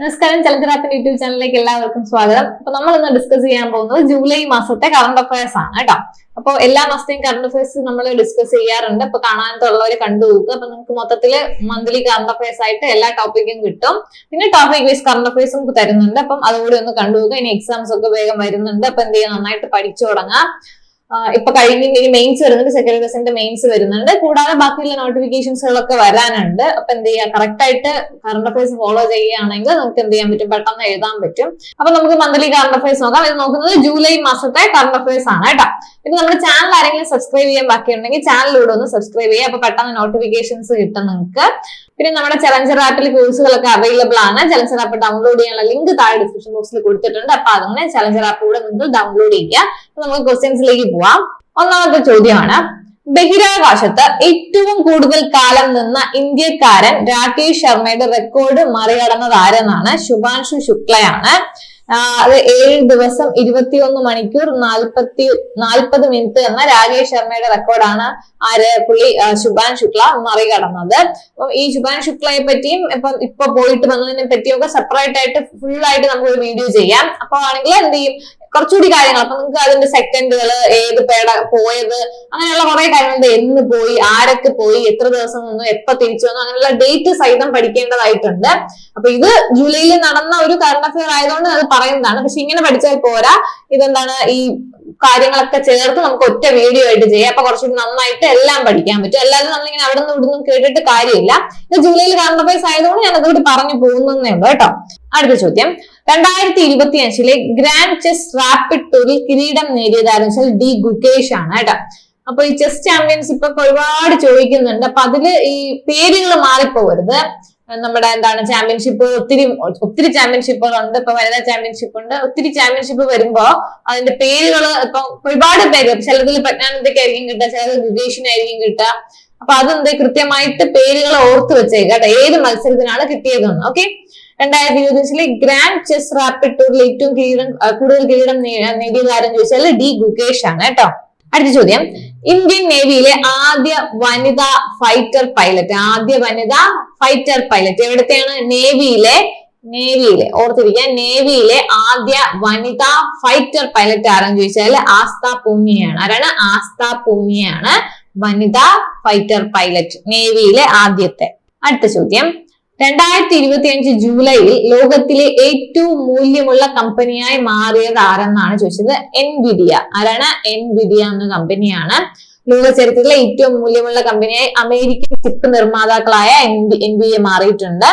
നമസ്കാരം ചലച്ചിറാപ്പിന്റെ യൂട്യൂബ് ചാനലിലേക്ക് എല്ലാവർക്കും സ്വാഗതം. അപ്പൊ നമ്മൾ ഇന്ന് ഡിസ്കസ് ചെയ്യാൻ പോകുന്നത് ജൂലൈ മാസത്തെ കറണ്ട് അഫയേഴ്സ് ആണ് കേട്ടോ. അപ്പോൾ എല്ലാ മാസത്തെയും കറണ്ട് അഫയേഴ്സ് നമ്മൾ ഡിസ്കസ് ചെയ്യാറുണ്ട്. അപ്പൊ കാണാനുള്ളവർ കണ്ടു നോക്കുക. അപ്പൊ നിങ്ങൾക്ക് മൊത്തത്തിൽ മന്ത്ലി കറണ്ട് അഫയേഴ്സ് ആയിട്ട് എല്ലാ ടോപ്പിക്കും കിട്ടും. പിന്നെ ടോപ്പിക് വൈസ് കറണ്ട് അഫയേഴ്സ് നമുക്ക് തരുന്നുണ്ട്. അപ്പം അതുകൂടി ഒന്ന് കണ്ടു നോക്കുക. ഇനി എക്സാംസ് ഒക്കെ വേഗം വരുന്നുണ്ട്. അപ്പൊ എന്ത് ചെയ്യാം? നന്നായിട്ട് പഠിച്ചു തുടങ്ങാം. ഇപ്പൊ കഴിഞ്ഞ മെയിൻസ് വരുന്നുണ്ട് സെക്കൻഡ് ഡിവിഷന്റെ മെയിൻസ് വരുന്നുണ്ട്. കൂടാതെ ബാക്കിയുള്ള നോട്ടിഫിക്കേഷൻസുകളൊക്കെ വരാനുണ്ട്. അപ്പൊ എന്ത് ചെയ്യാം? കറക്റ്റ് ആയിട്ട് കറണ്ട് അഫയേഴ്സ് ഫോളോ ചെയ്യുകയാണെങ്കിൽ നമുക്ക് എന്ത് ചെയ്യാൻ പറ്റും? പെട്ടെന്ന് എഴുതാൻ പറ്റും. അപ്പൊ നമുക്ക് മന്ത്ലി കറണ്ട് അഫയേഴ്സ് നോക്കാം. ഇത് നോക്കുന്നത് ജൂലൈ മാസത്തെ കറണ്ട് അഫയേഴ്സ് ആണ് കേട്ടോ. പിന്നെ നമ്മുടെ ചാനൽ ആരെങ്കിലും സബ്സ്ക്രൈബ് ചെയ്യാൻ ബാക്കിയുണ്ടെങ്കിൽ ചാനലിലൂടെ ഒന്ന് സബ്സ്ക്രൈബ് ചെയ്യുക. അപ്പൊ പെട്ടെന്ന് നോട്ടിഫിക്കേഷൻസ് കിട്ടും നിങ്ങൾക്ക് പിന്നെ നമ്മുടെ ചലഞ്ചർ ആപ്പിൽ കോഴ്സുകളൊക്കെ അവൈലബിൾ ആണ്. ചലഞ്ചർ ആപ്പ് ഡൗൺലോഡ് ചെയ്യാനുള്ള ലിങ്ക് താഴെ ഡിസ്ക്രിപ്ഷൻ ബോക്സിൽ കൊടുത്തിട്ടുണ്ട്. അപ്പൊ അങ്ങനെ ചലഞ്ചർ ആപ്പ് കൂടെ നിങ്ങൾ ഡൗൺലോഡ് ചെയ്യുക. നമുക്ക് ക്വസ്റ്റ്യൻസിലേക്ക് പോവാം. ഒന്നാമത്തെ ചോദ്യമാണ്. ബഹിരാകാശത്ത് ഏറ്റവും കൂടുതൽ കാലം നിന്ന ഇന്ത്യക്കാരൻ രാകേഷ് ശർമ്മയുടെ റെക്കോർഡ് മറികടന്നത് ആരെന്നാണ്? ശുഭാൻഷു ശുക്ലയാണ്. അത് ഏഴ് ദിവസം ഇരുപത്തിയൊന്ന് മണിക്കൂർ നാൽപ്പത്തി നാൽപ്പത് മിനിറ്റ് എന്ന രാകേഷ് ശർമ്മയുടെ റെക്കോർഡാണ് ആര് പുള്ളി ശുഭാൻ ശുക്ല മറികടന്നത്. അപ്പം ഈ ശുഭാൻ ശുക്ലയെ പറ്റിയും ഇപ്പം ഇപ്പൊ പോയിട്ട് വന്നതിനെ പറ്റിയും ഒക്കെ സെപ്പറേറ്റ് ആയിട്ട് ഫുൾ ആയിട്ട് നമുക്ക് ഒരു വീഡിയോ ചെയ്യാം. അപ്പൊ ആണെങ്കിൽ എന്ത് ചെയ്യും? കുറച്ചുകൂടി കാര്യങ്ങൾ. അപ്പൊ നിങ്ങൾക്ക് അതിന്റെ സെക്കൻഡുകൾ ഏത് പേട പോയത് അങ്ങനെയുള്ള കുറെ കാര്യങ്ങൾ എന്ന് പോയി ആരൊക്കെ പോയി എത്ര ദിവസം നിന്നു എപ്പോ തിരിച്ചു വന്നു അങ്ങനെയുള്ള ഡേറ്റ് സഹിതം പഠിക്കേണ്ടതായിട്ടുണ്ട്. അപ്പൊ ഇത് ജൂലൈയിൽ നടന്ന ഒരു കറണ്ട് അഫയർ ആയതുകൊണ്ട് അത് പറയുന്നതാണ്. പക്ഷെ ഇങ്ങനെ പഠിച്ചാൽ പോരാ. ഇതെന്താണ്? ഈ കാര്യങ്ങളൊക്കെ ചേർത്ത് നമുക്ക് ഒറ്റ വീഡിയോ ആയിട്ട് ചെയ്യാം. അപ്പൊ കുറച്ചുകൂടി നന്നായിട്ട് എല്ലാം പഠിക്കാൻ പറ്റും. അല്ലാതെ നമ്മളിങ്ങനെ അവിടെ നിന്ന് ഇവിടുന്നും കേട്ടിട്ട് കാര്യമില്ല. ഇത് ജൂലൈയിൽ കറണ്ട് അഫയേഴ്സ് ആയതുകൊണ്ട് ഞാൻ അതുകൂടി പറഞ്ഞു പോകുന്നേ ഉള്ളൂ കേട്ടോ. അടുത്ത ചോദ്യം. രണ്ടായിരത്തി ഇരുപത്തി അഞ്ചിലെ ഗ്രാൻഡ് ചെസ് റാപ്പിഡ് ടൂറിൽ കിരീടം നേടിയതാരെന്ന് വെച്ചാൽ ഡി ഗുകേഷ് ആണ് കേട്ടോ. അപ്പൊ ഈ ചെസ് ചാമ്പ്യൻഷിപ്പ് ഒക്കെ ഒരുപാട് ചോദിക്കുന്നുണ്ട്. അപ്പൊ അതിൽ ഈ പേരുകൾ മാറിപ്പോവരുത്. നമ്മുടെ എന്താണ് ചാമ്പ്യൻഷിപ്പ് ഒത്തിരി ഒത്തിരി ചാമ്പ്യൻഷിപ്പുകൾ ഉണ്ട്. ഇപ്പൊ വനിതാ ചാമ്പ്യൻഷിപ്പ് ഉണ്ട്. ഒത്തിരി ചാമ്പ്യൻഷിപ്പ് വരുമ്പോ അതിന്റെ പേരുകൾ ഇപ്പൊ ഒരുപാട് പേര് ചിലതിൽ പ്രജ്ഞാനന്ദയ്ക്കായിരിക്കും കിട്ടുക ചിലത് ഗുഗേഷിനായിരിക്കും കിട്ടുക. അപ്പൊ അതെന്ത് കൃത്യമായിട്ട് പേരുകൾ ഓർത്ത് വെച്ചേക്കാം ഏത് മത്സരത്തിനാണ് കിട്ടിയതെന്ന്. ഓക്കെ രണ്ടായിരത്തി ഇരുപത്തിയഞ്ചിലെ ഗ്രാൻഡ് ചെസ് റാപ്പിഡ് ടൂറിൽ ഏറ്റവും കിരീടം കൂടുതൽ കിരീടം നേടിയത് ആരെന്ന് ചോദിച്ചാൽ ഡി ഗുകേഷ് ആണ് കേട്ടോ. അടുത്ത ചോദ്യം. ഇന്ത്യൻ നേവിയിലെ ആദ്യ വനിതാ ഫൈറ്റർ പൈലറ്റ് ആദ്യ വനിതാ ഫൈറ്റർ പൈലറ്റ് എവിടത്തെയാണ്? നേവിയിലെ നേവിയിലെ ഓർത്തിരിക്കുക നേവിയിലെ ആദ്യ വനിതാ ഫൈറ്റർ പൈലറ്റ് ആരെന്ന് ചോദിച്ചാൽ ആസ്ത പൂനിയാണ് ആരാണ്? ആസ്ത പൂനിയാണ് വനിതാ ഫൈറ്റർ പൈലറ്റ് നേവിയിലെ ആദ്യത്തെ. അടുത്ത ചോദ്യം. രണ്ടായിരത്തി ഇരുപത്തി അഞ്ച് ജൂലൈയിൽ ലോകത്തിലെ ഏറ്റവും മൂല്യമുള്ള കമ്പനിയായി മാറിയത് ആരെന്നാണ് ചോദിച്ചത്? എൻവിഡിയ ആരാണ്? എൻവിഡിയ എന്ന കമ്പനിയാണ്. ലോക ചരിത്രത്തിലെ ഏറ്റവും മൂല്യമുള്ള കമ്പനിയായി അമേരിക്കൻ ചിപ്പ് നിർമ്മാതാക്കളായ എൻ ബി എ മാറിയിട്ടുണ്ട്.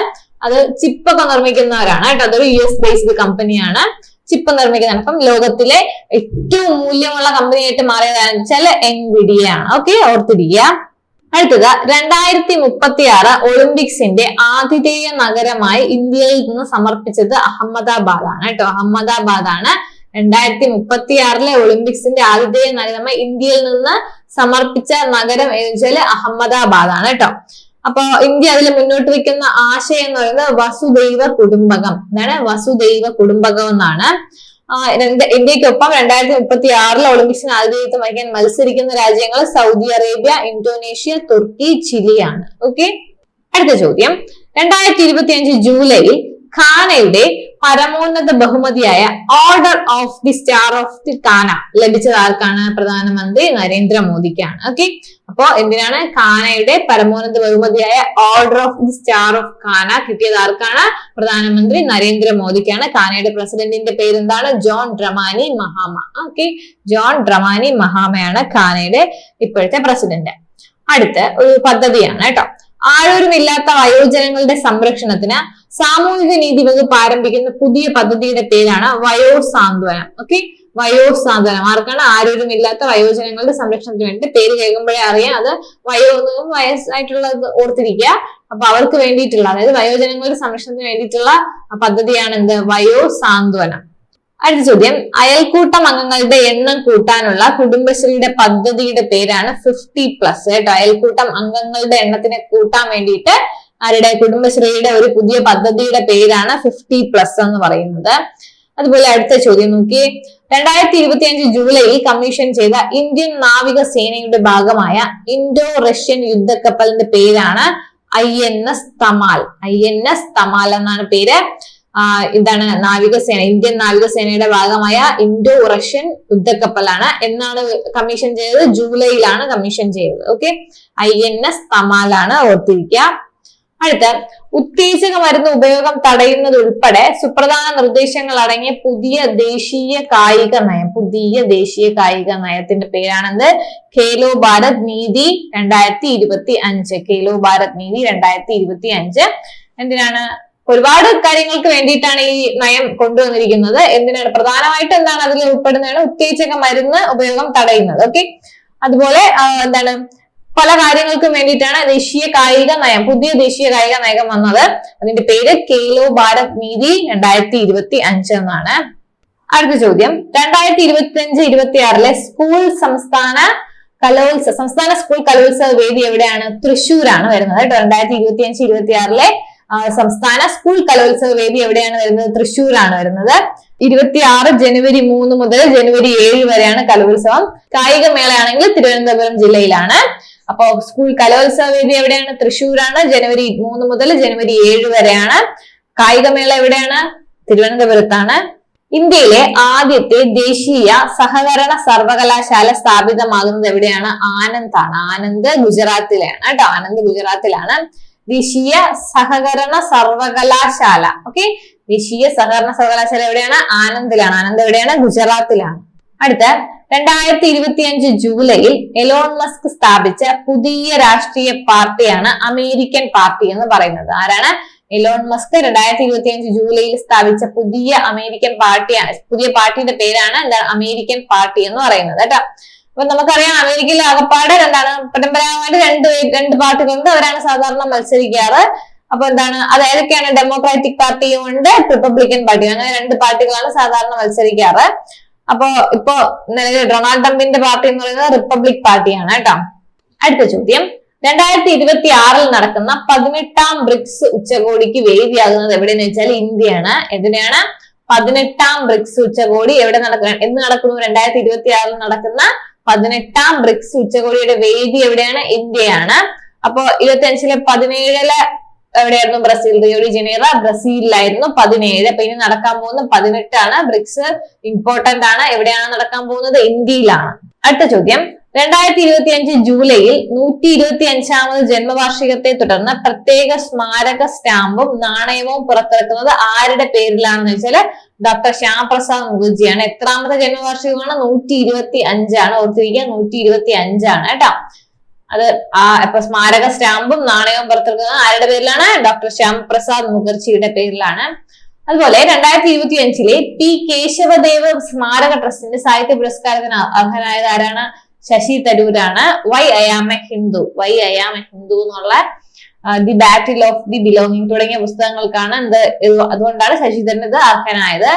അത് ചിപ്പൊക്കെ നിർമ്മിക്കുന്നവരാണ് കേട്ടോ. അതൊരു യു എസ് ബേസ്ഡ് കമ്പനിയാണ്. ചിപ്പ് നിർമ്മിക്കുന്ന അപ്പം ലോകത്തിലെ ഏറ്റവും മൂല്യമുള്ള കമ്പനിയായിട്ട് മാറിയതാണെന്ന് വെച്ചാൽ എൻവിഡിയ ആണ്. ഓക്കെ ഓർത്തിരിക്കുക. അടുത്തത് രണ്ടായിരത്തി മുപ്പത്തി ആറ് ഒളിമ്പിക്സിന്റെ ആതിഥേയ നഗരമായി ഇന്ത്യയിൽ നിന്ന് സമർപ്പിച്ചത് അഹമ്മദാബാദ് ആണ് കേട്ടോ. അഹമ്മദാബാദ് ആണ് രണ്ടായിരത്തി മുപ്പത്തി ആറിലെ ഒളിമ്പിക്സിന്റെ ആതിഥേയ നഗരമായി ഇന്ത്യയിൽ നിന്ന് സമർപ്പിച്ച നഗരം എന്ന് വെച്ചാൽ അഹമ്മദാബാദ് ആണ് കേട്ടോ. അപ്പൊ ഇന്ത്യ അതിൽ മുന്നോട്ട് വെക്കുന്ന ആശയം എന്ന് പറയുന്നത് വസുദൈവ കുടുംബകം എന്താണ് വസുദൈവ കുടുംബകം എന്നാണ്. ഇന്ത്യക്കൊപ്പം രണ്ടായിരത്തി മുപ്പത്തി ആറിലെ ഒളിമ്പിക്സിന് ആതിഥേയത്വം വഹിക്കാൻ മത്സരിക്കുന്ന രാജ്യങ്ങൾ സൗദി അറേബ്യ ഇന്തോനേഷ്യ തുർക്കി ചിലിയാണ്. ഓക്കെ അടുത്ത ചോദ്യം. രണ്ടായിരത്തി ഇരുപത്തി അഞ്ച് ജൂലൈയിൽ ഖാനയുടെ പരമോന്നത ബഹുമതിയായ order of the star of the Ghana ലഭിച്ചത് ആർക്കാണ്? പ്രധാനമന്ത്രി നരേന്ദ്രമോദിക്കാണ്. ഓക്കെ അപ്പോ എന്തിനാണ് കാനയുടെ പരമോന്നത ബഹുമതിയായ order of the star of Ghana കിട്ടിയത് ആർക്കാണ്? പ്രധാനമന്ത്രി നരേന്ദ്രമോദിക്കാണ്. കാനയുടെ പ്രസിഡന്റിന്റെ പേര് എന്താണ് John Dramani Mahama. Okay John Dramani മഹാമയാണ് കാനയുടെ ഇപ്പോഴത്തെ പ്രസിഡന്റ്. അടുത്ത ഒരു പദ്ധതിയാണ് കേട്ടോ. ആരോരുമില്ലാത്ത വയോജനങ്ങളുടെ സംരക്ഷണത്തിന് സാമൂഹിക നീതി വകുപ്പ് ആരംഭിക്കുന്ന പുതിയ പദ്ധതിയുടെ പേരാണ് വയോ സാന്ത്വനം ഓക്കെ വയോ സാന്ത്വനം ആർക്കാണ് ആരോരുമില്ലാത്ത വയോജനങ്ങളുടെ സംരക്ഷണത്തിന് വേണ്ടി പേര് കേൾക്കുമ്പോഴേ അറിയാം. അത് വയോ എന്നും വയസ്സായിട്ടുള്ളത് ഓർത്തിരിക്കുക. അപ്പൊ അവർക്ക് വേണ്ടിയിട്ടുള്ള അതായത് വയോജനങ്ങളുടെ സംരക്ഷണത്തിന് വേണ്ടിയിട്ടുള്ള പദ്ധതിയാണ് എന്ത്? വയോ സാന്ത്വനം അടുത്ത ചോദ്യം. അയൽക്കൂട്ടം അംഗങ്ങളുടെ എണ്ണം കൂട്ടാനുള്ള കുടുംബശ്രീയുടെ പദ്ധതിയുടെ പേരാണ് ഫിഫ്റ്റി പ്ലസ്. കേട്ടോ. അയൽക്കൂട്ടം അംഗങ്ങളുടെ എണ്ണത്തിനെ കൂട്ടാൻ വേണ്ടിയിട്ട് ആരുടെ? കുടുംബശ്രീയുടെ ഒരു പുതിയ പദ്ധതിയുടെ പേരാണ് ഫിഫ്റ്റി പ്ലസ് എന്ന് പറയുന്നത്. അതുപോലെ അടുത്ത ചോദ്യം നോക്കി രണ്ടായിരത്തി ഇരുപത്തി അഞ്ച് ജൂലൈയിൽ കമ്മീഷൻ ചെയ്ത ഇന്ത്യൻ നാവിക സേനയുടെ ഭാഗമായ ഇൻഡോ റഷ്യൻ യുദ്ധക്കപ്പലിന്റെ പേരാണ് I N S Tamal. I N S Tamal എന്നാണ് പേര്. ഇതാണ് നാവികസേന ഇന്ത്യൻ നാവികസേനയുടെ ഭാഗമായ ഇൻഡോ റഷ്യൻ യുദ്ധക്കപ്പലാണ് എന്നാണ് കമ്മീഷൻ ചെയ്തത്. ജൂലൈയിലാണ് കമ്മീഷൻ ചെയ്തത്. ഓക്കെ ഐ എൻ എസ് തമാലാണ് ഓർത്തിരിക്കുക. അടുത്ത ഉത്തേജക മരുന്ന് ഉപയോഗം തടയുന്നത് ഉൾപ്പെടെ സുപ്രധാന നിർദ്ദേശങ്ങൾ അടങ്ങിയ പുതിയ ദേശീയ കായിക നയം പുതിയ ദേശീയ കായിക നയത്തിന്റെ പേരാണെന്ത് ഖേലോ ഭാരത് നീതി രണ്ടായിരത്തി ഇരുപത്തി അഞ്ച് ഖേലോ ഭാരത് നീതി രണ്ടായിരത്തി ഇരുപത്തി അഞ്ച് എന്തിനാണ്? ഒരുപാട് കാര്യങ്ങൾക്ക് വേണ്ടിയിട്ടാണ് ഈ നയം കൊണ്ടുവന്നിരിക്കുന്നത്. എന്തിനാണ്? പ്രധാനമായിട്ട് എന്താണ് അതിൽ ഉൾപ്പെടുന്നതാണ്? ഉത്തേജക മരുന്ന് ഉപയോഗം തടയുന്നത്. ഓക്കെ? അതുപോലെ എന്താണ്? പല കാര്യങ്ങൾക്കും വേണ്ടിയിട്ടാണ് ദേശീയ കായിക നയം പുതിയ ദേശീയ കായിക നയം വന്നത്. അതിന്റെ പേര് കേലോ ഭാരത് നീതി രണ്ടായിരത്തി ഇരുപത്തി അഞ്ച് എന്നാണ്. അടുത്ത ചോദ്യം. രണ്ടായിരത്തി ഇരുപത്തി അഞ്ച് ഇരുപത്തി ആറിലെ സ്കൂൾ സംസ്ഥാന കലോത്സവ സംസ്ഥാന സ്കൂൾ കലോത്സവ വേദി എവിടെയാണ്? തൃശ്ശൂരാണ് വരുന്നത് രണ്ടായിരത്തി ഇരുപത്തി അഞ്ച് ഇരുപത്തി ആറിലെ സംസ്ഥാന സ്കൂൾ കലോത്സവ വേദി എവിടെയാണ് വരുന്നത്? തൃശ്ശൂരാണ് വരുന്നത്. ഇരുപത്തി ആറ് ജനുവരി മൂന്ന് മുതൽ ജനുവരി ഏഴ് വരെയാണ് കലോത്സവം. കായിക മേളയാണെങ്കിൽ തിരുവനന്തപുരം ജില്ലയിലാണ്. അപ്പോ സ്കൂൾ കലോത്സവ വേദി എവിടെയാണ്? തൃശ്ശൂരാണ്. ജനുവരി മൂന്ന് മുതൽ ജനുവരി ഏഴ് വരെയാണ്. കായികമേള എവിടെയാണ്? തിരുവനന്തപുരത്താണ്. ഇന്ത്യയിലെ ആദ്യത്തെ ദേശീയ സഹകരണ സർവകലാശാല സ്ഥാപിതമാകുന്നത് എവിടെയാണ്? ആനന്ദാണ്. ആനന്ദ് ഗുജറാത്തിലാണ് കേട്ടോ. ആനന്ദ് ഗുജറാത്തിലാണ്. ദേശീയ സഹകരണ സർവകലാശാല. ഓക്കെ ദേശീയ സഹകരണ സർവകലാശാല എവിടെയാണ്? ആനന്ദിലാണ്. ആനന്ദ് എവിടെയാണ്? ഗുജറാത്തിലാണ്. അടുത്ത രണ്ടായിരത്തി ഇരുപത്തി അഞ്ച് ജൂലൈയിൽ എലോൺ മസ്ക് സ്ഥാപിച്ച പുതിയ രാഷ്ട്രീയ പാർട്ടിയാണ് അമേരിക്കൻ പാർട്ടി എന്ന് പറയുന്നത്. ആരാണ്? എലോൺ മസ്ക് രണ്ടായിരത്തി ഇരുപത്തി അഞ്ച് ജൂലൈയിൽ സ്ഥാപിച്ച പുതിയ അമേരിക്കൻ പാർട്ടിയാണ്. പുതിയ പാർട്ടിയുടെ പേരാണ് എന്താണ് അമേരിക്കൻ പാർട്ടി എന്ന് പറയുന്നത് കേട്ടോ. അപ്പൊ നമുക്കറിയാം അമേരിക്കയിൽ ആകപ്പാട് എന്താണ്? പരമ്പരാഗതമായിട്ട് രണ്ട് രണ്ട് പാർട്ടികളുണ്ട്. അവരാണ് സാധാരണ മത്സരിക്കാറ്. അപ്പൊ എന്താണ്? അത് ഏതൊക്കെയാണ്? ഡെമോക്രാറ്റിക് പാർട്ടിയും ഉണ്ട് റിപ്പബ്ലിക്കൻ പാർട്ടിയും അങ്ങനെ രണ്ട് പാർട്ടികളാണ് സാധാരണ മത്സരിക്കാറ്. അപ്പോ ഇപ്പോ നിലവിൽ ഡൊണാൾഡ് ട്രംപിന്റെ പാർട്ടി എന്ന് പറയുന്നത് റിപ്പബ്ലിക് പാർട്ടിയാണ് കേട്ടോ. അടുത്ത ചോദ്യം. രണ്ടായിരത്തി ഇരുപത്തി ആറിൽ നടക്കുന്ന പതിനെട്ടാം ബ്രിക്സ് ഉച്ചകോടിക്ക് വേദിയാകുന്നത് എവിടെയെന്ന് വെച്ചാൽ ഇന്ത്യയാണ്. എതിനെയാണ് പതിനെട്ടാം ബ്രിക്സ് ഉച്ചകോടി എവിടെ നടക്കുന്ന എന്ന് നടക്കുന്നു? രണ്ടായിരത്തി ഇരുപത്തി ആറിൽ നടക്കുന്ന പതിനെട്ടാം ബ്രിക്സ് ഉച്ചകോടിയുടെ വേദി എവിടെയാണ്? ഇന്ത്യയാണ്. അപ്പോ ഇരുപത്തി അഞ്ചിലെ പതിനേഴിലെ എവിടെയായിരുന്നു? ബ്രസീൽ. റിയോ ഡി ജനീറ ബ്രസീലിലായിരുന്നു പതിനേഴ്. അപ്പൊ ഇനി നടക്കാൻ പോകുന്ന പതിനെട്ടാണ്. ബ്രിക്സ് ഇമ്പോർട്ടന്റ് ആണ്. എവിടെയാണ് നടക്കാൻ പോകുന്നത്? ഇന്ത്യയിലാണ്. അടുത്ത ചോദ്യം. രണ്ടായിരത്തി ഇരുപത്തി അഞ്ച് ജൂലൈയിൽ നൂറ്റി ഇരുപത്തി അഞ്ചാമത് ജന്മവാർഷികത്തെ തുടർന്ന് പ്രത്യേക സ്മാരക സ്റ്റാമ്പും നാണയവും പുറത്തിറക്കുന്നത് ആരുടെ പേരിലാണെന്ന് വെച്ചാൽ ഡോക്ടർ ശ്യാമപ്രസാദ് മുഖർജിയാണ്. എത്രാമത്തെ ജന്മവാർഷികമാണ്? നൂറ്റി ഇരുപത്തി അഞ്ചാണ് ഓർത്തിരിക്കുക നൂറ്റി ഇരുപത്തി അഞ്ചാണ് കേട്ടോ. അത് ആ ഇപ്പൊ സ്മാരക സ്റ്റാമ്പും നാണയവും പുറത്തിറക്കുന്നത് ആരുടെ പേരിലാണ്? ഡോക്ടർ ശ്യാമപ്രസാദ് മുഖർജിയുടെ പേരിലാണ്. അതുപോലെ രണ്ടായിരത്തി ഇരുപത്തി അഞ്ചിലെ പി കേശവദേവ് സ്മാരക ട്രസ്റ്റിന്റെ സാഹിത്യ പുരസ്കാരത്തിന് അർഹനായത് ആരാണ്? Shashi തരൂരാണ്. Why a Hindu. Why I am a Hindu എന്നുള്ള the battle of the belonging തുടങ്ങിയ പുസ്തകങ്ങൾക്കാണ് എന്ത് അതുകൊണ്ടാണ് ശശി തരൂർ ഇത് അർഹനായത്.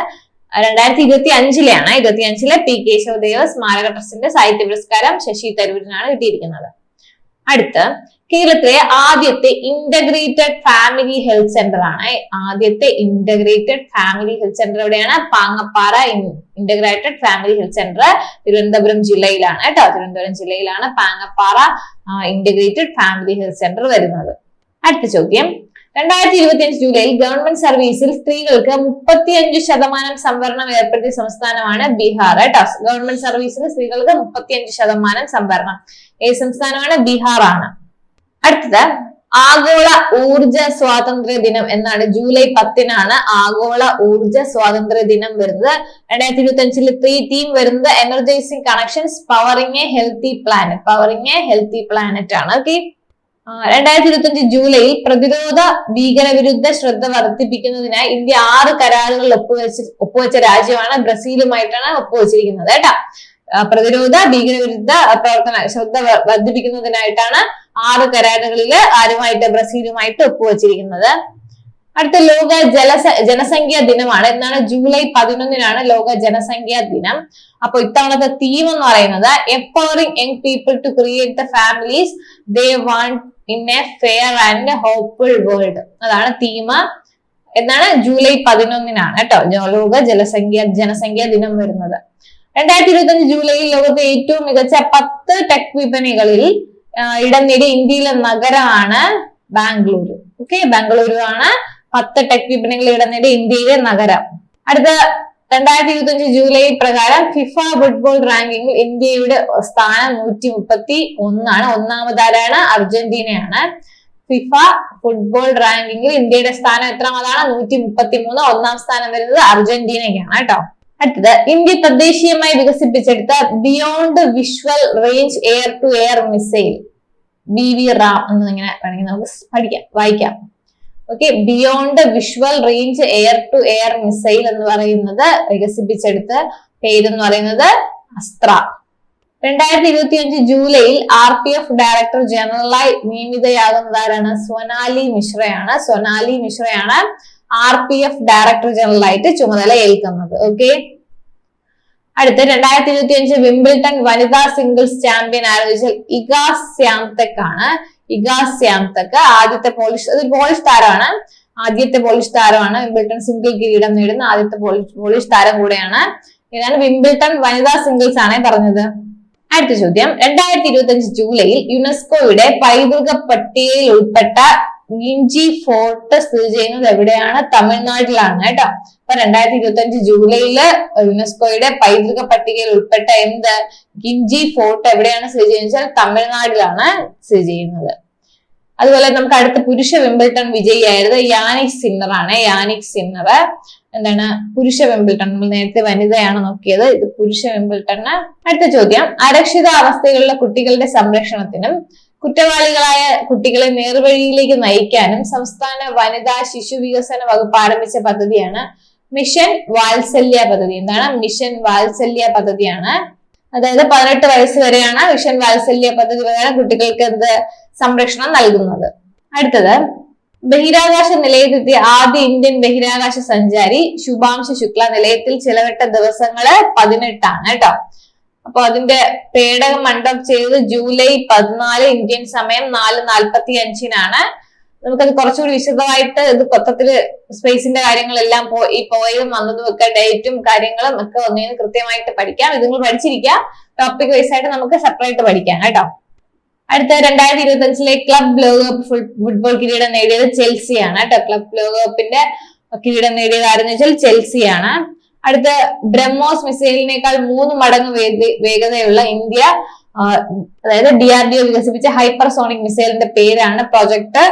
രണ്ടായിരത്തി ഇരുപത്തി അഞ്ചിലെയാണ് ഇരുപത്തി അഞ്ചിലെ പി കേശവദേവ് സ്മാരക ട്രസ്റ്റിന്റെ സാഹിത്യ പുരസ്കാരം ശശി തരൂരിനാണ് കിട്ടിയിരിക്കുന്നത്. അടുത്ത് കേരളത്തിലെ ആദ്യത്തെ ഇന്റഗ്രേറ്റഡ് ഫാമിലി ഹെൽത്ത് സെന്റർ ആണ്. ആദ്യത്തെ ഇന്റഗ്രേറ്റഡ് ഫാമിലി ഹെൽത്ത് സെന്റർ എവിടെയാണ്? Pangappara integrated family health centre Thiruvananthapuram ജില്ലയിലാണ് കേട്ടോ. തിരുവനന്തപുരം ജില്ലയിലാണ് Pangappara integrated family health centre വരുന്നത്. അടുത്ത ചോദ്യം. രണ്ടായിരത്തി ഇരുപത്തി അഞ്ച് ജൂലൈയിൽ ഗവൺമെന്റ് സർവീസിൽ സ്ത്രീകൾക്ക് മുപ്പത്തിയഞ്ച് ശതമാനം സംവരണം ഏർപ്പെടുത്തിയ സംസ്ഥാനമാണ് ബീഹാർ കേട്ടോ. ഗവൺമെന്റ് സർവീസിൽ സ്ത്രീകൾക്ക് മുപ്പത്തിയഞ്ച് ശതമാനം സംവരണം. ഏത് സംസ്ഥാനമാണ് ബീഹാർ ആണ് അടുത്തത് ആഗോള ഊർജ സ്വാതന്ത്ര്യ ദിനം എന്നാണ് ജൂലൈ പത്തിനാണ് ആഗോള ഊർജ സ്വാതന്ത്ര്യ ദിനം വരുന്നത്. രണ്ടായിരത്തി ഇരുപത്തി അഞ്ചിൽ ത്രീ തീം വരുന്നത് energising connections powering a healthy planet powering a healthy planet ആണ്. ഓക്കെ രണ്ടായിരത്തി ഇരുപത്തി അഞ്ച് ജൂലൈയിൽ പ്രതിരോധ ഭീകരവിരുദ്ധ ശ്രദ്ധ വർദ്ധിപ്പിക്കുന്നതിനായി ഇന്ത്യ ആറ് കരാറുകളിൽ ഒപ്പുവെച്ച് ഒപ്പുവെച്ച രാജ്യമാണ് ബ്രസീലുമായിട്ടാണ് ഒപ്പുവെച്ചിരിക്കുന്നത് കേട്ടോ. പ്രതിരോധ ഭീകരവിരുദ്ധ പ്രവർത്തന ശ്രദ്ധ വർദ്ധിപ്പിക്കുന്നതിനായിട്ടാണ് ആറ് കരാറുകളിൽ ആരുമായിട്ട് ബ്രസീലുമായിട്ട് ഒപ്പുവെച്ചിരിക്കുന്നത്. അടുത്ത ലോക ജലസ ജനസംഖ്യാ ദിനമാണ്. എന്നാണ് ജൂലൈ പതിനൊന്നിനാണ് ലോക ജനസംഖ്യാ ദിനം. അപ്പൊ ഇത്തവണത്തെ തീം എന്ന് പറയുന്നത് empowering young people to create the families they want in a fair and hopeful world അതാണ് തീമ എന്നാണ് ജൂലൈ പതിനൊന്നിനാണ് കേട്ടോ. ലോക ജനസംഖ്യ ജനസംഖ്യാ ദിനം വരുന്നത്. രണ്ടായിരത്തി ഇരുപത്തി അഞ്ച് ജൂലൈയിൽ ലോകത്തെ ഏറ്റവും മികച്ച പത്ത് ടെക് വിപണികളിൽ ഇടം നേടിയ ഇന്ത്യയിലെ നഗരമാണ് ബാംഗ്ലൂരു. ഓക്കെ ബാംഗ്ലൂരു ആണ് പത്ത് ടെക് വിപണികളിൽ ഇടം നേടിയ ഇന്ത്യയിലെ നഗരം. അടുത്ത രണ്ടായിരത്തി ഇരുപത്തി അഞ്ച് ജൂലൈ പ്രകാരം ഫിഫ ഫുട്ബോൾ റാങ്കിങ്ങിൽ ഇന്ത്യയുടെ സ്ഥാനം നൂറ്റി മുപ്പത്തി ഒന്നാണ് ഒന്നാമതാരാണ്? അർജന്റീനയാണ്. ഫിഫ ഫുട്ബോൾ റാങ്കിങ്ങിൽ ഇന്ത്യയുടെ സ്ഥാനം എത്രാമതാണ്? നൂറ്റി മുപ്പത്തി മൂന്ന് ഒന്നാം സ്ഥാനം വരുന്നത് അർജന്റീനയ്ക്കാണ് കേട്ടോ. അടുത്തത് ഇന്ത്യ തദ്ദേശീയമായി വികസിപ്പിച്ചെടുത്ത beyond visual range air to air missile B V ram എന്ന് ഇങ്ങനെ വേണമെങ്കിൽ നമുക്ക് പഠിക്കാം വായിക്കാം. Okay beyond visual range air to air missile എന്ന് പറയുന്നത് വികസിപ്പിച്ചെടുത്ത എന്ന് പറയുന്നത് അസ്ത്ര രണ്ടായിരത്തി ഇരുപത്തി അഞ്ച് ജൂലൈയിൽ ആർ പി എഫ് ഡയറക്ടർ ജനറലായി നിയമിതയാകുന്നതാരാണ്? സൊനാലി മിശ്രയാണ്. Sonali മിശ്രയാണ് R P F director general ആയിട്ട് ചുമതല ഏൽക്കുന്നത്. ഓക്കെ അടുത്ത് രണ്ടായിരത്തി ഇരുപത്തി അഞ്ച് വിംബിൾട്ടൺ വനിതാ സിംഗിൾസ് ചാമ്പ്യൻ ആരോപിച്ച ഇഗാസ് സ്യാംതെക് ആണ്. ഇഗാസ് സ്യാംതെക് ആദ്യത്തെ പോളിഷ് അതൊരു പോളിഷ് താരമാണ്. ആദ്യത്തെ പോളിഷ് താരമാണ് വിംബിൾട്ടൺ സിംഗിൾ കിരീടം നേടുന്ന ആദ്യത്തെ പോളിഷ് താരം കൂടെയാണ്. ഇതാണ് വിംബിൾട്ടൺ വനിതാ സിംഗിൾസ് ആണ് പറഞ്ഞത്. അടുത്ത ചോദ്യം രണ്ടായിരത്തി ഇരുപത്തി അഞ്ച് ജൂലൈയിൽ യുനെസ്കോയുടെ പൈതൃക പട്ടികയിൽ ഉൾപ്പെട്ട ഗിഞ്ചി ഫോർട്ട് സ്ഥിതി ചെയ്യുന്നത് എവിടെയാണ്? തമിഴ്നാട്ടിലാണ് കേട്ടോ. അപ്പൊ രണ്ടായിരത്തി ഇരുപത്തി അഞ്ച് ജൂലൈയിൽ യുനെസ്കോയുടെ പൈതൃക പട്ടികയിൽ ഉൾപ്പെട്ട എന്ത് ഗിഞ്ചി ഫോർട്ട് എവിടെയാണ് സ്ഥിതി ചെയ്യുന്നത് വെച്ചാൽ തമിഴ്നാട്ടിലാണ് സ്ഥിതി ചെയ്യുന്നത്. അതുപോലെ നമുക്ക് അടുത്ത പുരുഷ വെമ്പിൾട്ടൺ വിജയിയായത് യാനിക് സിന്നറാണ് യാനിക് സിന്നർ എന്താണ് പുരുഷ വെമ്പിൾട്ടൺ നമ്മൾ നേരത്തെ വനിതയാണ് നോക്കിയത്. ഇത് പുരുഷ വെമ്പിൾട്ടണ് അടുത്ത ചോദ്യം. അരക്ഷിതാവസ്ഥയിലുള്ള കുട്ടികളുടെ സംരക്ഷണത്തിനും കുറ്റവാളികളായ കുട്ടികളെ നേർവഴിയിലേക്ക് നയിക്കാനും സംസ്ഥാന വനിതാ ശിശു വികസന വകുപ്പ് ആരംഭിച്ച പദ്ധതിയാണ് മിഷൻ വാത്സല്യ പദ്ധതി. എന്താണ്? മിഷൻ വാത്സല്യ പദ്ധതിയാണ്. അതായത് പതിനെട്ട് വയസ്സ് വരെയാണ് മിഷൻ വാത്സല്യ പദ്ധതി പ്രകാരം കുട്ടികൾക്ക് എന്ത് സംരക്ഷണം നൽകുന്നത്. അടുത്തത് ബഹിരാകാശ നിലയത്തെത്തിയ ആദ്യ ഇന്ത്യൻ ബഹിരാകാശ സഞ്ചാരി ശുഭാംശ ശുക്ല നിലയത്തിൽ ചിലവിട്ട ദിവസങ്ങൾ പതിനെട്ടാണ് കേട്ടോ. അപ്പൊ അതിന്റെ പേടകം മണ്ഡപം ചെയ്തത് ജൂലൈ പതിനാല് ഇന്ത്യൻ സമയം നാല് നാൽപ്പത്തി അഞ്ചിനാണ് നമുക്കത് കുറച്ചുകൂടി വിശദമായിട്ട് ഇത് മൊത്തത്തിൽ സ്പേസിന്റെ കാര്യങ്ങളെല്ലാം ഈ പോയതും വന്നതും ഒക്കെ ഡേറ്റും കാര്യങ്ങളും ഒക്കെ ഒന്നിനും കൃത്യമായിട്ട് പഠിക്കാം. ഇത് നിങ്ങൾ പഠിച്ചിരിക്കുക ടോപ്പിക് വൈസ് ആയിട്ട് നമുക്ക് സെപ്പറേറ്റ് പഠിക്കാം കേട്ടോ. അടുത്ത രണ്ടായിരത്തി ഇരുപത്തി അഞ്ചിലെ ക്ലബ് ലോകകപ്പ് ഫുട്ബോൾ കിരീടം നേടിയത് ചെൽസിയാണ് കേട്ടോ. ക്ലബ് ലോകകപ്പിന്റെ കിരീടം നേടിയത് ആരെന്ന് വെച്ചാൽ ചെൽസിയാണ് അടുത്ത ബ്രഹ്മോസ് മിസൈലിനേക്കാൾ മൂന്ന് മടങ്ങ് വേഗതയുള്ള ഇന്ത്യ അതായത് ഡി ആർ ഡി ഒ വികസിപ്പിച്ച ഹൈപ്പർസോണിക് മിസൈലിന്റെ പേരാണ് പ്രൊജക്ട്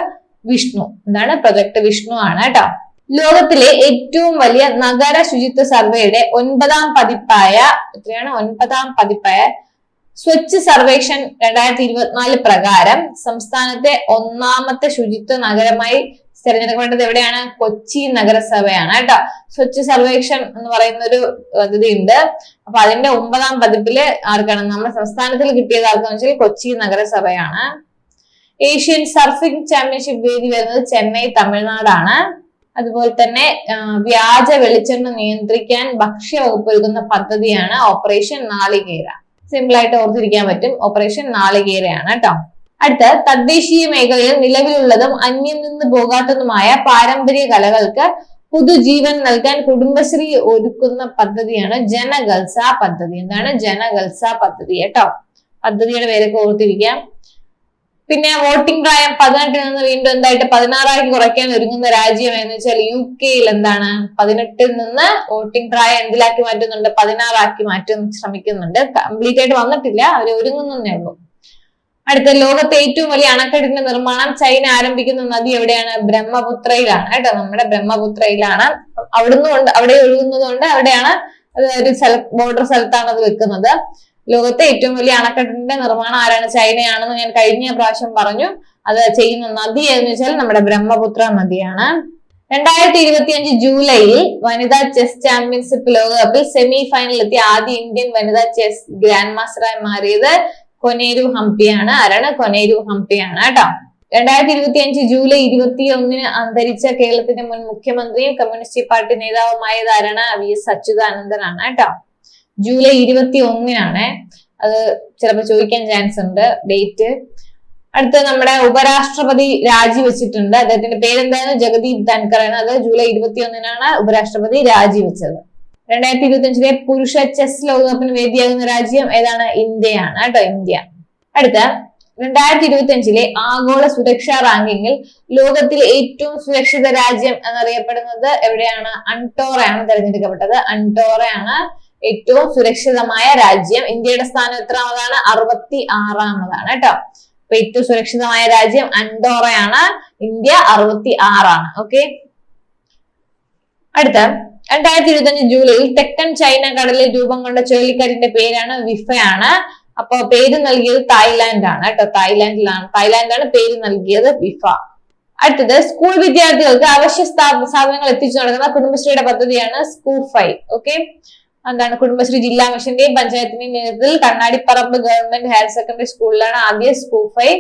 വിഷ്ണു. എന്താണ്? പ്രൊജക്ട് വിഷ്ണു ആണ് കേട്ടോ. ലോകത്തിലെ ഏറ്റവും വലിയ നഗര ശുചിത്വ സർവേയുടെ ഒൻപതാം പതിപ്പായ എത്രയാണ്? ഒൻപതാം പതിപ്പായ സ്വച്ഛ് സർവേക്ഷൻ രണ്ടായിരത്തി ഇരുപത്തിനാല് പ്രകാരം സംസ്ഥാനത്തെ ഒന്നാമത്തെ ശുചിത്വ നഗരമായി തിരഞ്ഞെടുക്കേണ്ടത് എവിടെയാണ്? കൊച്ചി നഗരസഭയാണ് കേട്ടോ. സ്വച്ഛ് സർവേക്ഷൻ എന്ന് പറയുന്ന ഒരു പദ്ധതി ഉണ്ട്. അപ്പൊ അതിന്റെ ഒമ്പതാം പതിപ്പിൽ ആർക്കാണ്? നമ്മുടെ സംസ്ഥാനത്തിൽ കിട്ടിയത് ആർക്കാന്ന് വെച്ചാൽ കൊച്ചി നഗരസഭയാണ്. ഏഷ്യൻ സർഫിംഗ് ചാമ്പ്യൻഷിപ്പ് വേദി വരുന്നത് ചെന്നൈ തമിഴ്നാടാണ്. അതുപോലെ തന്നെ വ്യാജ വെളിച്ചെണ്ണ നിയന്ത്രിക്കാൻ ഭക്ഷ്യവകുപ്പ് ഒരുക്കുന്ന പദ്ധതിയാണ് ഓപ്പറേഷൻ നാളികേര. സിമ്പിൾ ആയിട്ട് ഓർത്തിരിക്കാൻ പറ്റും. ഓപ്പറേഷൻ നാളികേരയാണ് കേട്ടോ അടുത്ത തദ്ദേശീയ മേഖലയിൽ നിലവിലുള്ളതും അന്യം നിന്ന് പോകാത്തതുമായ പാരമ്പര്യ കലകൾക്ക് പുതുജീവൻ നൽകാൻ കുടുംബശ്രീ ഒരുക്കുന്ന പദ്ധതിയാണ് ജനഗൽസ പദ്ധതി. എന്താണ് ജനഗൽസ പദ്ധതി കേട്ടോ പദ്ധതിയുടെ പേരൊക്കെ ഓർത്തിരിക്കാം. പിന്നെ വോട്ടിംഗ് പ്രായം പതിനെട്ടിൽ നിന്ന് വീണ്ടും എന്തായിട്ട് പതിനാറാക്കി കുറയ്ക്കാൻ ഒരുങ്ങുന്ന രാജ്യം എന്ന് വെച്ചാൽ യു കെയിൽ എന്താണ്? പതിനെട്ടിൽ നിന്ന് വോട്ടിംഗ് പ്രായം എന്തിലാക്കി മാറ്റുന്നുണ്ട്? പതിനാറാക്കി മാറ്റാൻ ശ്രമിക്കുന്നുണ്ട്. കംപ്ലീറ്റ് ആയിട്ട് വന്നിട്ടില്ല. അവർ ഒരുങ്ങുന്നേ ഉള്ളൂ. അടുത്ത ലോകത്തെ ഏറ്റവും വലിയ അണക്കെട്ടിന്റെ നിർമ്മാണം ചൈന ആരംഭിക്കുന്ന നദി എവിടെയാണ്? ബ്രഹ്മപുത്രയിലാണ്. കേട്ടോ നമ്മുടെ ബ്രഹ്മപുത്രയിലാണ്. അവിടുന്ന് കൊണ്ട് അവിടെ ഒഴുകുന്നത് കൊണ്ട് അവിടെയാണ് ഒരു സ്ഥല ബോർഡർ സ്ഥലത്താണ് അത് വെക്കുന്നത്. ലോകത്തെ ഏറ്റവും വലിയ അണക്കെട്ടിന്റെ നിർമ്മാണം ആരാണ്? ചൈനയാണെന്ന് ഞാൻ കഴിഞ്ഞ പ്രാവശ്യം പറഞ്ഞു. അത് ചെയ്യുന്ന നദി എന്ന് വെച്ചാൽ നമ്മുടെ ബ്രഹ്മപുത്ര നദിയാണ്. രണ്ടായിരത്തി ഇരുപത്തി അഞ്ച് ജൂലൈയിൽ വനിതാ ചെസ് ചാമ്പ്യൻഷിപ്പ് ലോകകപ്പിൽ സെമി ഫൈനലിൽ എത്തിയ ആദ്യ ഇന്ത്യൻ വനിതാ ചെസ് ഗ്രാൻഡ് മാസ്റ്ററായി മാറിയത് കൊനേരു ഹംപിയാണ്. ആരാണ്? കൊനേരു ഹംപിയാണ് കേട്ടോ. രണ്ടായിരത്തി ഇരുപത്തി അഞ്ച് ജൂലൈ ഇരുപത്തി ഒന്നിന് അന്തരിച്ച കേരളത്തിന്റെ മുൻ മുഖ്യമന്ത്രിയും കമ്മ്യൂണിസ്റ്റ് പാർട്ടി നേതാവുമായത് ആരാണ്? വി എസ് അച്യുതാനന്ദനാണ് കേട്ടോ. ജൂലൈ ഇരുപത്തി ഒന്നിനാണ് അത് ചിലപ്പോൾ ചോദിക്കാൻ ചാൻസ് ഉണ്ട്. ഡേറ്റ് അടുത്ത നമ്മുടെ ഉപരാഷ്ട്രപതി രാജിവെച്ചിട്ടുണ്ട്. അദ്ദേഹത്തിന്റെ പേരെന്തായിരുന്നു? ജഗദീപ് ധൻകർ ആണ്. അത് ജൂലൈ ഇരുപത്തി ഒന്നിനാണ് ഉപരാഷ്ട്രപതി രാജിവെച്ചത്. രണ്ടായിരത്തി ഇരുപത്തി അഞ്ചിലെ പുരുഷ ചെസ് ലോകകപ്പിന് വേദിയാകുന്ന രാജ്യം ഏതാണ്? ഇന്ത്യയാണ് കേട്ടോ ഇന്ത്യ. അടുത്ത രണ്ടായിരത്തി ഇരുപത്തി അഞ്ചിലെ ആഗോള സുരക്ഷാ റാങ്കിങ്ങിൽ ലോകത്തിലെ ഏറ്റവും സുരക്ഷിത രാജ്യം എന്നറിയപ്പെടുന്നത് എവിടെയാണ്? അൺടോറയാണ് തിരഞ്ഞെടുക്കപ്പെട്ടത്. അൺടോറയാണ് ഏറ്റവും സുരക്ഷിതമായ രാജ്യം ഇന്ത്യയുടെ സ്ഥാനം എത്രാമതാണ്? അറുപത്തി ആറാമതാണ് കേട്ടോ. അപ്പൊ ഏറ്റവും സുരക്ഷിതമായ രാജ്യം അൻഡോറയാണ്. ഇന്ത്യ അറുപത്തി ആറാണ് ഓക്കെ. അടുത്ത. രണ്ടായിരത്തി ഇരുപത്തഞ്ച് ജൂലൈയിൽ തെക്കൻ ചൈന കടലിൽ രൂപം കൊണ്ട ചുഴലിക്കാറ്റിന്റെ പേരാണ് വിഫയാണ്. അപ്പൊ പേര് നൽകിയത് തായ്ലാന്റ് ആണ് കേട്ടോ. തായ്ലാന്റിലാണ്. തായ്ലാന്റാണ് പേര് നൽകിയത് വിഫ. അടുത്തത് സ്കൂൾ വിദ്യാർത്ഥികൾക്ക് അവശ്യ സ്ഥാപ- സാധനങ്ങൾ എത്തിച്ചു നടക്കുന്ന കുടുംബശ്രീയുടെ പദ്ധതിയാണ് സ്കൂഫൈ ഓക്കെ. എന്താണ് കുടുംബശ്രീ ജില്ലാ മിഷന്റെയും പഞ്ചായത്തിന്റെയും നേതൃത്വത്തിൽ കണ്ണാടിപ്പറമ്പ് ഗവൺമെന്റ് ഹയർ സെക്കൻഡറി സ്കൂളിലാണ് ആദ്യ സ്കൂഫൈ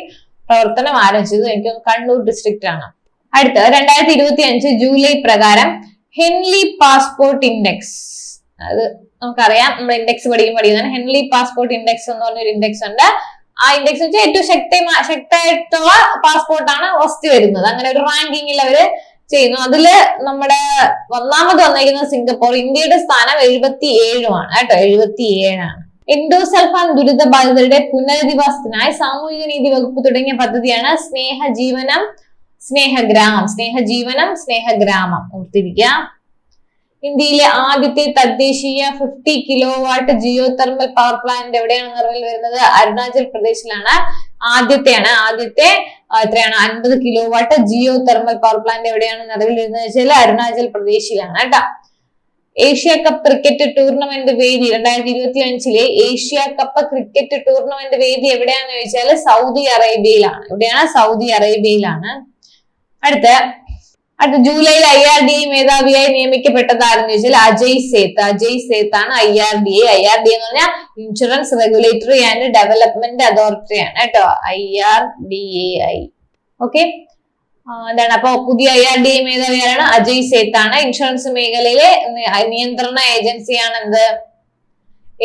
പ്രവർത്തനം ആരംഭിച്ചത്. എനിക്ക് കണ്ണൂർ ഡിസ്ട്രിക്റ്റ് ആണ്. അടുത്ത രണ്ടായിരത്തി ഇരുപത്തി അഞ്ച് ജൂലൈ പ്രകാരം ഹെൻലി പാസ്പോർട്ട് ഇൻഡെക്സ് അത് നമുക്കറിയാം. നമ്മൾ ഇൻഡെക്സ് പഠിക്കും പഠിക്കുന്നതാണ് ഹെൻലി പാസ്പോർട്ട് ഇൻഡെക്സ് എന്ന് പറഞ്ഞൊരു ഇൻഡെക്സ് ഉണ്ട്. ആ ഇൻഡെക്സ് വെച്ചാൽ ഏറ്റവും ശക്തി ശക്തമായിട്ടുള്ള പാസ്പോർട്ടാണ് ഫസ്റ്റ് വരുന്നത്. അങ്ങനെ ഒരു റാങ്കിങ്ങിൽ അവർ ചെയ്യുന്നു. അതിൽ നമ്മുടെ ഒന്നാമത് വന്നിരിക്കുന്നത് സിംഗപ്പൂർ. ഇന്ത്യയുടെ സ്ഥാനം എഴുപത്തി ഏഴുമാണ് കേട്ടോ എഴുപത്തി ഏഴാണ് എൻഡോസൾഫാൻ ദുരിത ബാധിതരുടെ പുനരധിവാസത്തിനായി സാമൂഹിക നീതി വകുപ്പ് തുടങ്ങിയ പദ്ധതിയാണ് സ്നേഹ ജീവനം സ്നേഹഗ്രാമം. സ്നേഹജീവനം സ്നേഹഗ്രാമം. ഓർത്തിരിക്കുക. ഇന്ത്യയിലെ ആദ്യത്തെ തദ്ദേശീയ fifty kilowatt geothermal power plant എവിടെയാണ് നിറവിൽ വരുന്നത്? അരുണാചൽ പ്രദേശിലാണ്. ആദ്യത്തെയാണ്. ആദ്യത്തെ എത്രയാണ്? അൻപത് kilowatt geothermal power plant എവിടെയാണ്? നിലവിൽ വരുന്നത് വെച്ചാൽ അരുണാചൽ പ്രദേശിലാണ് കേട്ടോ ഏഷ്യ കപ്പ് ക്രിക്കറ്റ് ടൂർണമെന്റ് വേദി രണ്ടായിരത്തി ഇരുപത്തി അഞ്ചിലെ ഏഷ്യ കപ്പ് ക്രിക്കറ്റ് ടൂർണമെന്റ് വേദി എവിടെയാണെന്ന് ചോദിച്ചാൽ സൗദി അറേബ്യയിലാണ്. എവിടെയാണ്? സൗദി അറേബ്യയിലാണ്. അടുത്ത അടുത്ത ജൂലൈയിൽ ഐ ആർ ഡി ഐ മേധാവിയായി നിയമിക്കപ്പെട്ടത് ആരെന്ന് ചോദിച്ചാൽ അജയ് സേത്ത്. അജയ് സേത്ത് ആണ് I R D I I R D എന്ന് പറഞ്ഞാൽ insurance regulatory and development authority ആണ് കേട്ടോ. I R D A I. Okay എന്താണ്? അപ്പൊ പുതിയ ഐ ആർ ഡി ഐ മേധാവിയാണ് അജയ് സേത്ത് ആണ് ഇൻഷുറൻസ് മേഖലയിലെ നിയന്ത്രണ ഏജൻസിയാണ് എന്ത്?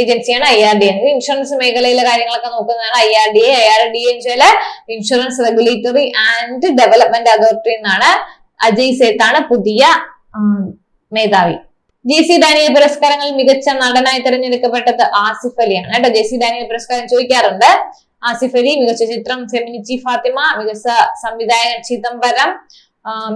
ഏജൻസിയാണ് I R D. A insurance മേഖലയിലെ കാര്യങ്ങളൊക്കെ നോക്കുന്നതാണ് I R D A. I R D A വെച്ചാൽ insurance regulatory and development authority എന്നാണ് അജയ് സേത്താണ് പുതിയ മേധാവി. ജെ സി ഡാനിയൽ പുരസ്കാരങ്ങളിൽ മികച്ച നടനായി തെരഞ്ഞെടുക്കപ്പെട്ടത് ആസിഫ് അലിയാണ്. കേട്ടോ ജെ സി ഡാനിയൽ പുരസ്കാരം ചോദിക്കാറുണ്ട്. ആസിഫ് അലി മികച്ച ചിത്രം ഫെമിനിച്ചി ഫാത്തിമ മികച്ച സംവിധായകൻ ചിദംബരം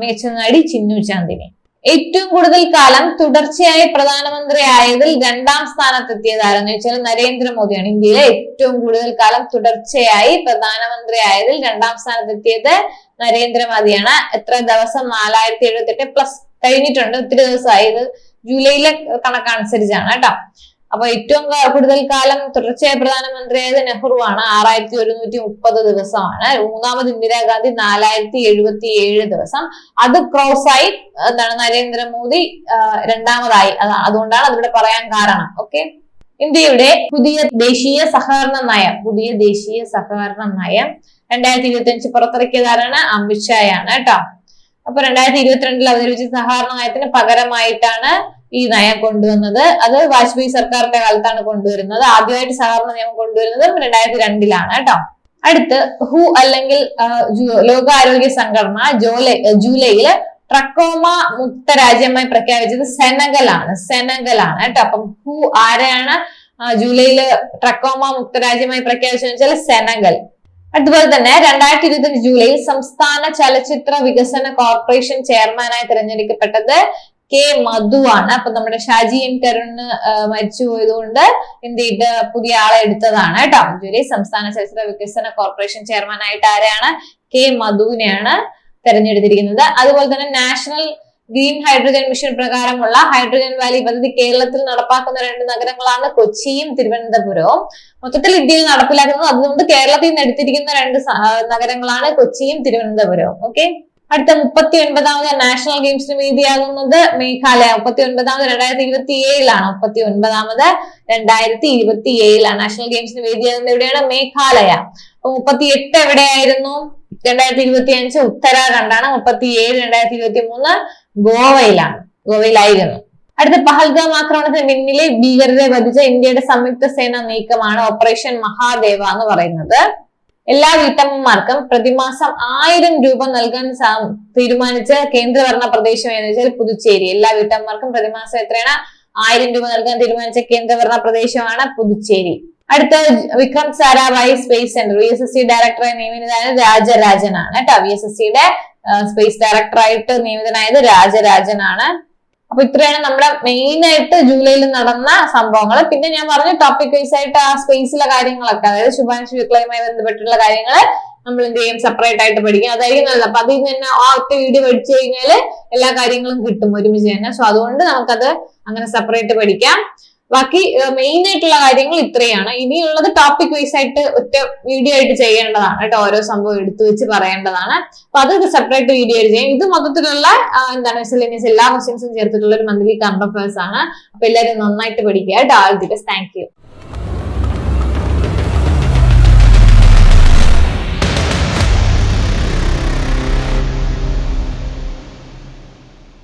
മികച്ച നടി ചിന്നു ചാന്ദിനി. ഏറ്റവും കൂടുതൽ കാലം തുടർച്ചയായി പ്രധാനമന്ത്രി ആയതിൽ രണ്ടാം സ്ഥാനത്തെത്തിയത് ആരെന്ന് വെച്ചാൽ നരേന്ദ്രമോദിയാണ് ഇന്ത്യയിലെ ഏറ്റവും കൂടുതൽ കാലം തുടർച്ചയായി പ്രധാനമന്ത്രി ആയതിൽ രണ്ടാം സ്ഥാനത്തെത്തിയത് നരേന്ദ്രമോദിയാണ്. എത്ര ദിവസം നാലായിരത്തി എഴുപത്തി എട്ട് പ്ലസ് കഴിഞ്ഞിട്ടുണ്ട്. ഒത്തിരി ദിവസമായി. ഇത് ജൂലൈയിലെ കണക്കനുസരിച്ചാണ് കേട്ടോ. അപ്പൊ ഏറ്റവും കൂടുതൽ കാലം തുടർച്ചയായി പ്രധാനമന്ത്രിയായത് നെഹ്റു ആണ് ആറായിരത്തി ഒരുന്നൂറ്റി മുപ്പത് ദിവസമാണ്. മൂന്നാമത് ഇന്ദിരാഗാന്ധി നാലായിരത്തി എഴുപത്തി ഏഴ് ദിവസം. അത് ക്രോസ് ആയി എന്താണ് നരേന്ദ്രമോദി രണ്ടാമതായി. അതാ- അതുകൊണ്ടാണ് അതിവിടെ പറയാൻ കാരണം. ഓക്കെ ഇന്ത്യയുടെ പുതിയ ദേശീയ സഹകരണ നയം പുതിയ ദേശീയ സഹകരണ നയം രണ്ടായിരത്തി ഇരുപത്തി അഞ്ച് പുറത്തിറക്കിയതാരാണ് അമിത്ഷായാണ് കേട്ടോ. അപ്പൊ രണ്ടായിരത്തി ഇരുപത്തിരണ്ടിൽ അവതരിപ്പിച്ച സഹകരണ നയത്തിന് പകരമായിട്ടാണ് ഈ നയം കൊണ്ടുവന്നത്. അത് വാജ്പേയി സർക്കാരിന്റെ കാലത്താണ് കൊണ്ടുവരുന്നത്. ആദ്യമായിട്ട് സഹകരണ നിയമം കൊണ്ടുവരുന്നത് രണ്ടായിരത്തി രണ്ടിലാണ് കേട്ടോ. അടുത്ത് ഹു അല്ലെങ്കിൽ ലോകാരോഗ്യ സംഘടന ജൂലൈ ജൂലൈയിൽ ട്രക്കോമ മുക്ത രാജ്യമായി പ്രഖ്യാപിച്ചത് സെനഗലാണ്. സെനഗലാണ് കേട്ടോ. അപ്പം ഹു ആരെയാണ് ജൂലൈയിൽ ട്രക്കോമ മുക്ത രാജ്യമായി പ്രഖ്യാപിച്ചതെന്ന് വെച്ചാൽ സെനഗൽ. അതുപോലെ തന്നെ രണ്ടായിരത്തി ഇരുപത്തി ജൂലൈയിൽ സംസ്ഥാന ചലച്ചിത്ര വികസന കോർപ്പറേഷൻ ചെയർമാനായി തിരഞ്ഞെടുക്കപ്പെട്ടത് കെ മധു ആണ്. അപ്പൊ നമ്മുടെ ഷാജി എം കരുണ് മരിച്ചു പോയതുകൊണ്ട് എന്ത് ചെയ്ത് പുതിയ ആളെ എടുത്തതാണ് കേട്ടോ. ജൂലൈ സംസ്ഥാന ചലച്ചിത്ര വികസന കോർപ്പറേഷൻ ചെയർമാനായിട്ട് ആരെയാണ് കെ മധുവിനെയാണ് തെരഞ്ഞെടുത്തിരിക്കുന്നത്. അതുപോലെ തന്നെ നാഷണൽ ഗ്രീൻ ഹൈഡ്രജൻ മിഷൻ പ്രകാരമുള്ള ഹൈഡ്രജൻ വാലി പദ്ധതി കേരളത്തിൽ നടപ്പാക്കുന്ന രണ്ട് നഗരങ്ങളാണ് കൊച്ചിയും തിരുവനന്തപുരവും. മൊത്തത്തിൽ ഇന്ത്യയിൽ നടപ്പിലാക്കുന്നത് അതുകൊണ്ട് കേരളത്തിൽ നിന്ന് എടുത്തിരിക്കുന്ന രണ്ട് നഗരങ്ങളാണ് കൊച്ചിയും തിരുവനന്തപുരവും. ഓക്കെ അടുത്ത മുപ്പത്തി ഒൻപതാമത് നാഷണൽ ഗെയിംസിന് വേദിയാകുന്നത് മേഘാലയ. മുപ്പത്തി ഒൻപതാമത് രണ്ടായിരത്തി ഇരുപത്തി ഏഴിലാണ് മുപ്പത്തി ഒൻപതാമത് രണ്ടായിരത്തി ഇരുപത്തി ഏഴിലാണ് നാഷണൽ ഗെയിംസിന് വേദിയാകുന്നത് എവിടെയാണ് മേഘാലയ. മുപ്പത്തി എട്ട് എവിടെയായിരുന്നു? രണ്ടായിരത്തി ഇരുപത്തി അഞ്ച് ഉത്തരാഖണ്ഡാണ്. മുപ്പത്തി ഏഴ് രണ്ടായിരത്തി ഇരുപത്തി മൂന്ന് ഗോവയിലാണ്. ഗോവയിലായിരുന്നു. അടുത്ത പഹൽഗാം ആക്രമണത്തിന് പിന്നിലെ ഭീകരരെ വധിച്ച ഇന്ത്യയുടെ സംയുക്ത സേനാ നീക്കമാണ് ഓപ്പറേഷൻ മഹാദേവ എന്ന് പറയുന്നത്. എല്ലാ വീട്ടമ്മമാർക്കും പ്രതിമാസം ആയിരം രൂപ നൽകാൻ തീരുമാനിച്ച കേന്ദ്രഭരണ പ്രദേശം എന്ന് വെച്ചാൽ പുതുച്ചേരി. എല്ലാ വീട്ടമ്മമാർക്കും പ്രതിമാസം എത്രയാണ്? ആയിരം രൂപ നൽകാൻ തീരുമാനിച്ച കേന്ദ്രഭരണ പ്രദേശമാണ് പുതുച്ചേരി. അടുത്ത Vikram Sarabhai space centre. V S S C ഡയറക്ടറായി നിയമിതനായത് രാജരാജനാണ് കേട്ടോ. വി എസ് എസ് സിയുടെ സ്പേസ് ഡയറക്ടറായിട്ട് നിയമിതനായത് രാജരാജനാണ്. അപ്പൊ ഇത്രയാണ് നമ്മുടെ മെയിൻ ആയിട്ട് ജൂലൈയിൽ നടന്ന സംഭവങ്ങൾ പിന്നെ ഞാൻ പറഞ്ഞു ടോപ്പിക് വൈസ് ആയിട്ട് ആ സ്പേസിലെ കാര്യങ്ങളൊക്കെ അതായത് ശുഭാൻഷു വിക്ലയുമായി ബന്ധപ്പെട്ടുള്ള കാര്യങ്ങൾ നമ്മൾ എന്ത് ചെയ്യും? സെപ്പറേറ്റ് ആയിട്ട് പഠിക്കും. അതായിരിക്കും നല്ലത്. അപ്പൊ അതിൽ നിന്ന് തന്നെ ആ ഒറ്റ വീഡിയോ പഠിച്ചു കഴിഞ്ഞാൽ എല്ലാ കാര്യങ്ങളും കിട്ടും ഒരുമിച്ച് തന്നെ. സോ അതുകൊണ്ട് നമുക്കത് അങ്ങനെ സെപ്പറേറ്റ് പഠിക്കാം. ബാക്കി മെയിൻ ആയിട്ടുള്ള കാര്യങ്ങൾ ഇത്രയാണ്. ഇനിയുള്ളത് ടോപ്പിക് വൈസ് ആയിട്ട് ഒറ്റ വീഡിയോ ആയിട്ട് ചെയ്യേണ്ടതാണ് കേട്ടോ. ഓരോ സംഭവം എടുത്തു വെച്ച് പറയേണ്ടതാണ്. അപ്പൊ അത് സെപ്പറേറ്റ് വീഡിയോ ആയിട്ട് ചെയ്യും. ഇത് മൊത്തത്തിലുള്ള എന്താണ് മിസലേനിയസ് എല്ലാ ക്വസ്റ്റ്യൻസും ചേർത്തിട്ടുള്ള ഒരു മന്ത്ലി കറണ്ട് അഫയേഴ്സ് ആണ്. അപ്പൊ എല്ലാവരും നന്നായിട്ട് പഠിക്കുക കേട്ടോ. ആൾ ദിവസ് താങ്ക് യു